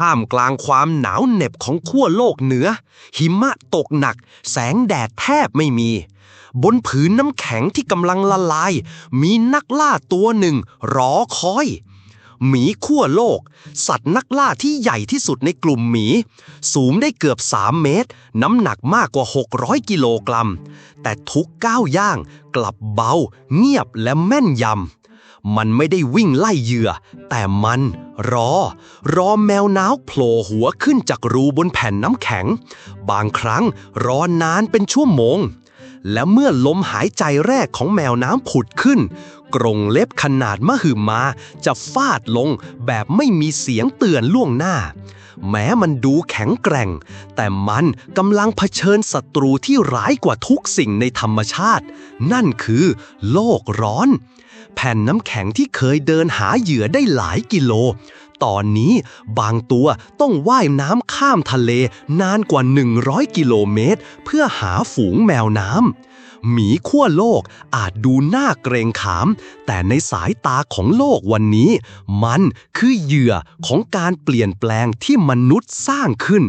ท่ามกลางความหนาวเหน็บของขั้วโลกเหนือ หิมะตกหนัก แสงแดดแทบไม่มี บนผืนน้ำแข็งที่กำลังละลาย มีนักล่าตัวหนึ่ง รอคอย หมีขั้วโลก สัตว์นักล่าที่ใหญ่ที่สุดในกลุ่มหมี สูงได้เกือบ 3 เมตร น้ำหนักมากกว่า 600 กิโลกรัม แต่ทุกก้าวย่างกลับเบา เงียบและแม่นยำ มันไม่ได้วิ่งไล่เหยื่อ แต่มันรอ รอแมวน้าวโผล่หัวขึ้นจากรูบนแผ่นน้ำแข็ง บางครั้งรอนานเป็นชั่วโมง และเมื่อลมหายใจแรกของแมวน้ำผุดขึ้น กรงเล็บขนาดมหึมา จะฟาดลงแบบไม่มีเสียงเตือนล่วงหน้า แม้มันดูแข็งแกร่ง แต่มันกำลังเผชิญศัตรูที่ร้ายกว่าทุกสิ่งในธรรมชาติ นั่นคือโลกร้อน แผ่นน้ำแข็งที่เคยเดินหาเหยื่อได้หลายกิโล ตอนนี้ บางตัวต้องว่ายน้ำข้ามทะเลนานกว่า 100 กิโลเมตร เพื่อหาฝูงแมวน้ำหมีขั้วโลกอาจดูน่าเกรงขาม แต่ในสายตาของโลกวันนี้ มันคือเหยื่อของการเปลี่ยนแปลงที่มนุษย์สร้างขึ้น